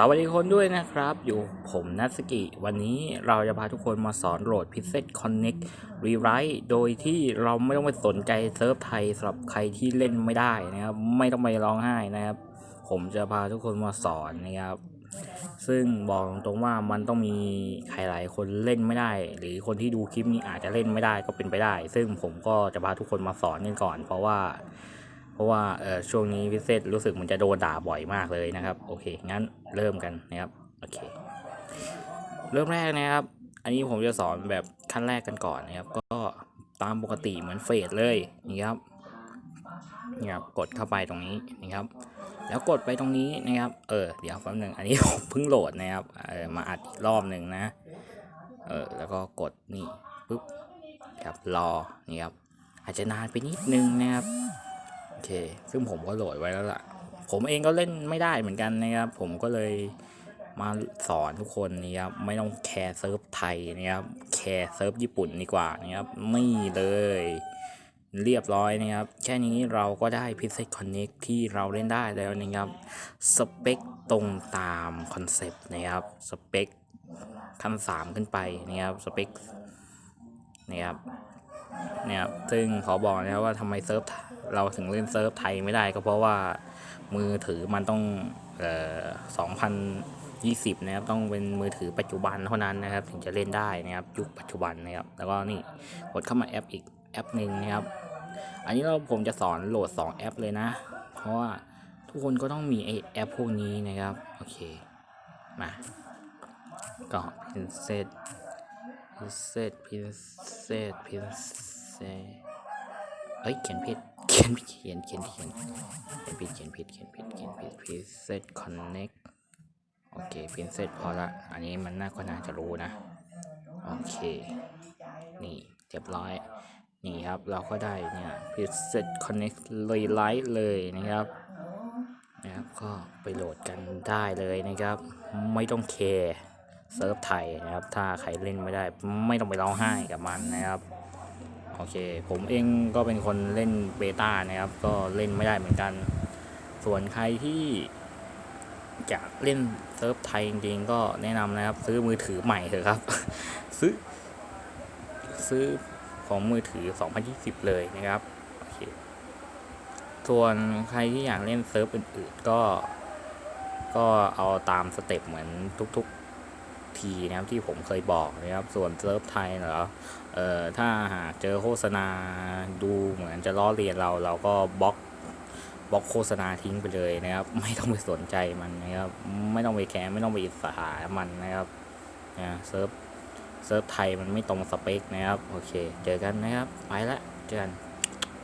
สวัสดีคนด้วยนะครับ อยู่ผมนัทสกิ วันนี้เราจะพาทุกคนมาสอนโหลด p i x e l Connect Rewrite โดยที่เราไม่ต้องไปสนใจเซิร์ฟไทยสำหรับใครที่เล่นไม่ได้นะครับ ไม่ต้องไปร้องไห้นะครับ ผมจะพาทุกคนมาสอนนะครับ ซึ่งบอกตรงว่ามันต้องมีใครหลายคนเล่นไม่ได้ หรือคนที่ดูคลิปนี้อาจจะเล่นไม่ได้ก็เป็นไปได้ ซึ่งผมก็จะพาทุกคนมาสอนกันก่อน เพราะว่า เพราะว่าช่วงนี้พิเศษรู้สึกมันจะโดนด่าบ่อยมากเลยนะครับ โอเค งั้นเริ่มกันนะครับ โอเค เริ่มแรกนะครับ อันนี้ผมจะสอนแบบขั้นแรกกันก่อนนะครับ ก็ตามปกติเหมือนเฟสเลยนี่ครับนี่ครับ กดเข้าไปตรงนี้นะครับ แล้วกดไปตรงนี้นะครับ เออ เดี๋ยวแป๊บหนึง อันนี้ผมเพิ่งโหลดนะครับ เออ มาอัดอีกรอบหนึ่งนะ เออ แล้วก็กดนี่ปุ๊บ ครับ รอ นี่ครับ อาจจะนานไปนิดนึงนะครับ อเค ซึ่งผมก็โหลดไว้แล้วล่ะ ผมเองก็เล่นไม่ได้เหมือนกันนะครับ ผมก็เลยมาสอนทุกคนนะครับ ไม่ต้องแคร์เซิร์ฟไทยนะครับ แคร์เซิร์ฟญี่ปุ่นดีกว่านะครับนี่เลย เรียบร้อยนะครับ แค่นี้เราก็ได้ p i x e l Connect ที่เราเล่นได้แล้วนะครับ สเปคตรงตามคอนเซปต์นะครับ สเปคขั้นสามขึ้นไปนะครับ สเปคนะครับ เนี่ยครับซึ่งขอบอกนะครับว่าทำไมเซิร์ฟเราถึงเล่นเซิร์ฟไทยไม่ได้ก็เพราะว่ามือถือมันต้องเอ่อ2020นยี่สิบนะครับต้องเป็นมือถือปัจจุบันเท่านั้นนะครับ ถึงจะเล่นได้นะครับยุคปัจจุบันนะครับ แล้วก็นี่กดเข้ามาแอปอีกแอปหนึ่งนะครับ อันนี้เราผมจะสอนโหลด 2 แอปเลยนะ เพราะว่าทุกคนก็ต้องมีไอแอปพวกนี้นะครับ โอเค มา ก็พินเซต พิเศษพิเศษพิเศษเอ้ยเขียนผิดเขียนเขียนเขียนเขียนเขียนผิดเขียนผิดเขียนผิดเขียนผิดพิเศษคอนเน็กโอเคพิเศษพอละ อันนี้มันน่าก็น่าจะรู้นะ โอเค นี่เรียบร้อย นี่ครับเราก็ได้เนี่ยพิเศษคอนเน็กเลยไลท์เลยนะครับนะครับก็ไปโหลดกันได้เลยนะครับ ไม่ต้องแคร์ เซิร์ฟไทยนะครับ ถ้าใครเล่นไม่ได้ไม่ต้องไปร้องไห้กับมันนะครับ โอเค ผมเองก็เป็นคนเล่นเบต้านะครับ ก็เล่นไม่ได้เหมือนกัน ส่วนใครที่จะเล่นเซิร์ฟไทยจริงๆก็แนะนำนะครับ ซื้อมือถือใหม่เถอะครับ ซื้อ ซื้อของมือถือ 2020 เลยนะครับโอเคส่วนใครที่อยากเล่นเซิร์ฟอื่นๆก็ ก็เอาตามสเต็ปเหมือนทุกๆ ทีนะครับที่ผมเคยบอกนะครับส่วนเซิร์ฟไทยเหรอเอ่อถ้าหากเจอโฆษณาดูเหมือนจะล้อเลียนเราเราก็บล็อกบล็อกโฆษณาทิ้งไปเลยนะครับ ไม่ต้องไปสนใจมันนะครับไม่ต้องไปแคร์ไม่ต้องไปอิจฉามันนะครับนะเซิร์ฟเซิร์ฟไทยมันไม่ตรงสเปคนะครับ โอเค เจอกันนะครับ ไปละเจอกัน